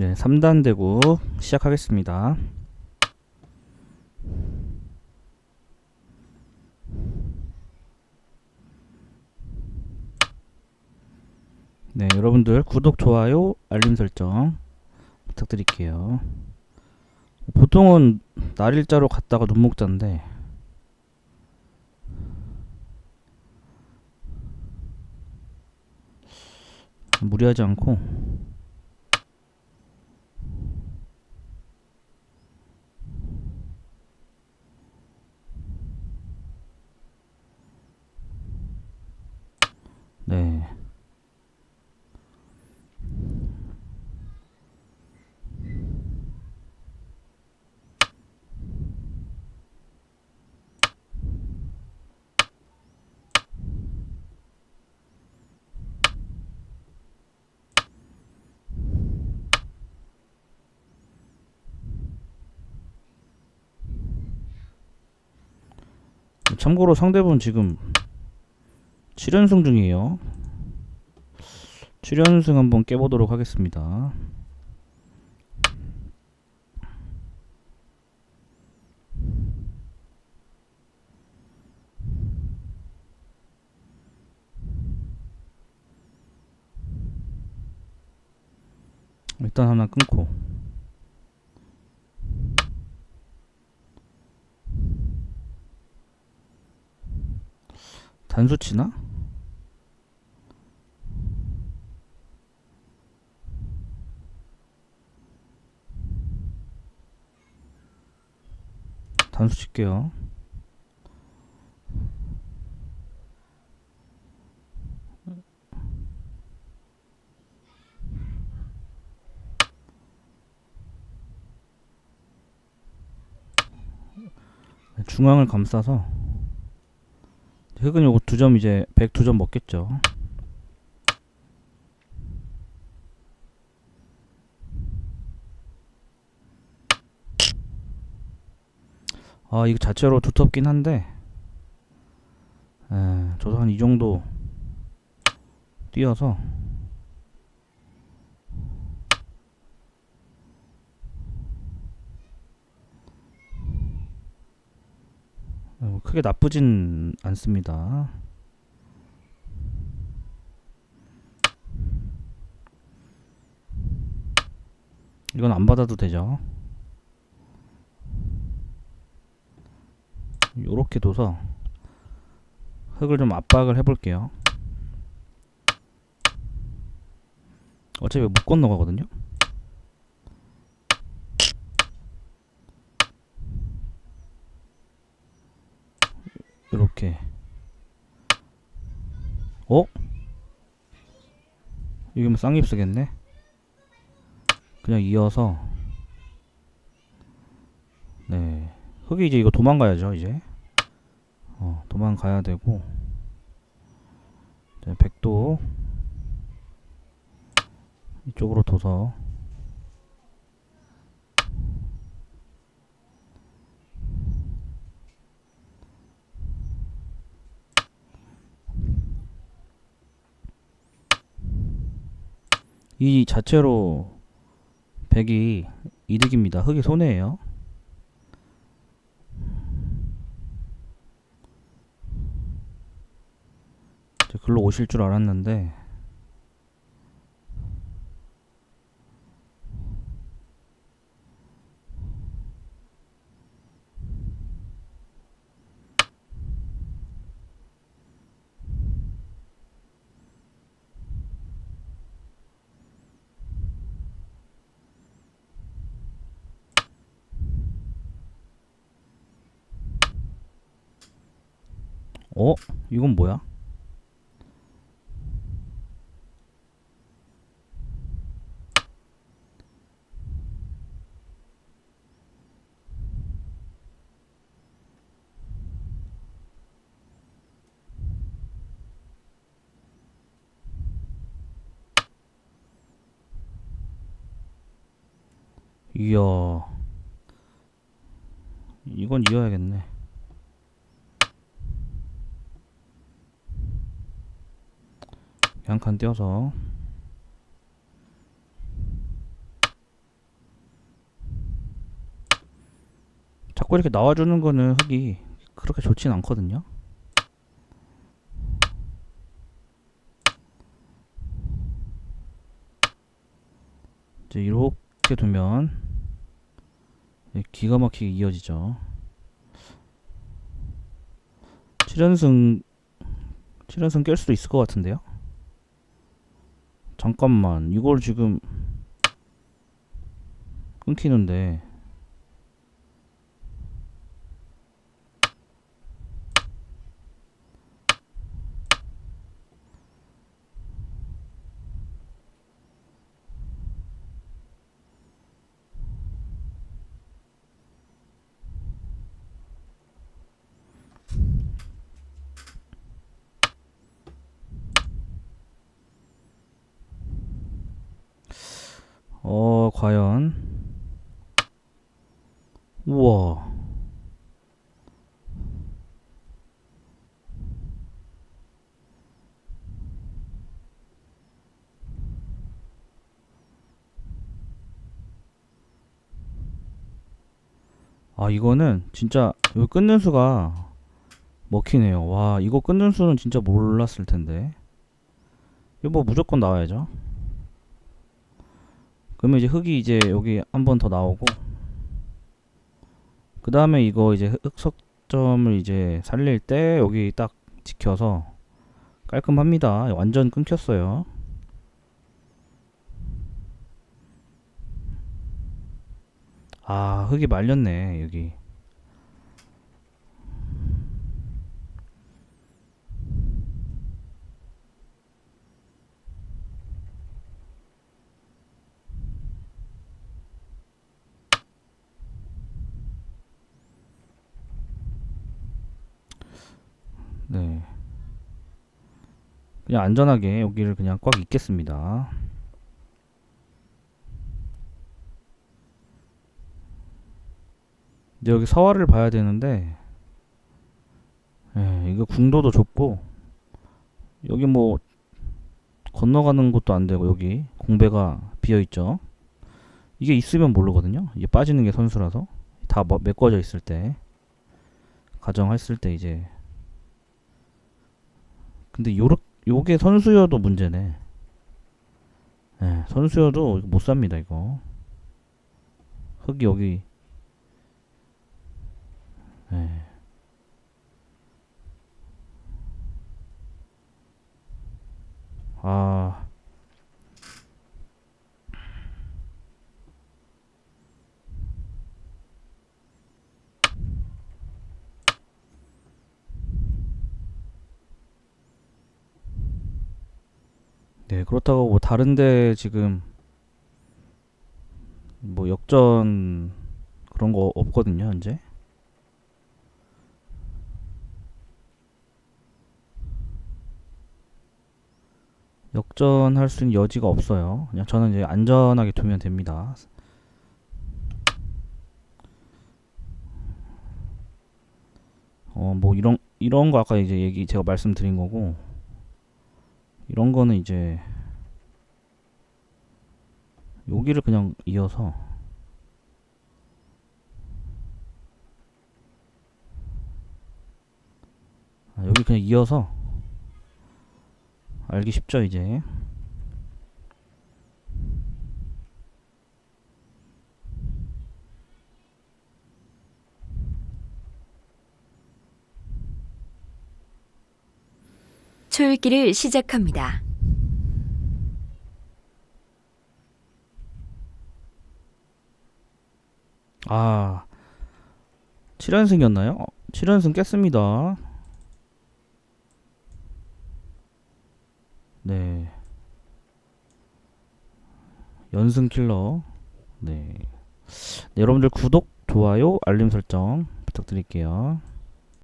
네, 3단 대구 시작하겠습니다. 네, 여러분들 구독, 좋아요, 알림 설정 부탁드릴게요. 보통은 날일자로 갔다가 눈목자인데 무리하지 않고 네. 참고로 상대분 지금 7연승 중이에요. 7연승 한번 깨보도록 하겠습니다. 일단 하나 끊고 단수 치나? 단수 칠게요. 중앙을 감싸서 흑은 요거 두 점 이제 102점 먹겠죠. 아 이거 자체로 두텁긴 한데 에, 저도 한 이 정도 뛰어서 어, 크게 나쁘진 않습니다. 이건 안 받아도 되죠. 요렇게 둬서 흙을 좀 압박을 해볼게요. 어차피 못 건너가거든요. 이렇게. 어? 이게 뭐 쌍립 쓰겠네? 그냥 이어서. 네. 흙이 이제 이거 도망가야죠 이제. 어 도망가야 되고. 이제 백도. 이쪽으로 둬서 이 자체로 백이 이득입니다. 흙이 손해예요. 글로 오실 줄 알았는데 어? 이건 뭐야? 이야 이건 이어야겠네 양칸 띄어서. 자꾸 이렇게 나와주는 거는 흙이 그렇게 좋진 않거든요. 이제 이렇게 두면 기가 막히게 이어지죠. 7연승 7연승 깰 수도 있을 것 같은데요? 잠깐만. 이걸 지금 끊기는데 어 과연. 우와. 아 이거는 진짜 여기 끊는 수가 먹히네요. 와 이거 끊는 수는 진짜 몰랐을 텐데. 이거 뭐 무조건 나와야죠 그러면 이제 흙이 이제 여기 한 번 더 나오고 그 다음에 이거 이제 흑석점을 이제 살릴 때 여기 딱 지켜서 깔끔합니다. 완전 끊겼어요. 아 흙이 말렸네 여기 네. 그냥 안전하게 여기를 그냥 꽉 잇겠습니다. 근데 여기 서화를 봐야 되는데, 예, 이거 궁도도 좁고, 여기 뭐, 건너가는 것도 안 되고, 여기 공배가 비어 있죠. 이게 있으면 모르거든요. 이게 빠지는 게 선수라서. 다 뭐- 메꿔져 있을 때, 가정했을 때 이제 근데 요렇 요게 선수여도 문제네. 예, 선수여도 못 삽니다 이거. 흙이 여기. 예. 아. 네, 그렇다고 뭐 다른데 지금 뭐 역전 그런 거 없거든요, 현재. 역전할 수 있는 여지가 없어요. 그냥 저는 이제 안전하게 두면 됩니다. 어, 뭐 이런 이런 거 아까 이제 얘기 제가 말씀드린 거고 이런 거는 이제 여기를 그냥 이어서 아, 여기 그냥 이어서 알기 쉽죠 이제 초읽기를 시작합니다. 아 7연승이었나요? 어, 7연승 깼습니다 네 연승 킬러 네. 네 여러분들 구독 좋아요 알림 설정 부탁드릴게요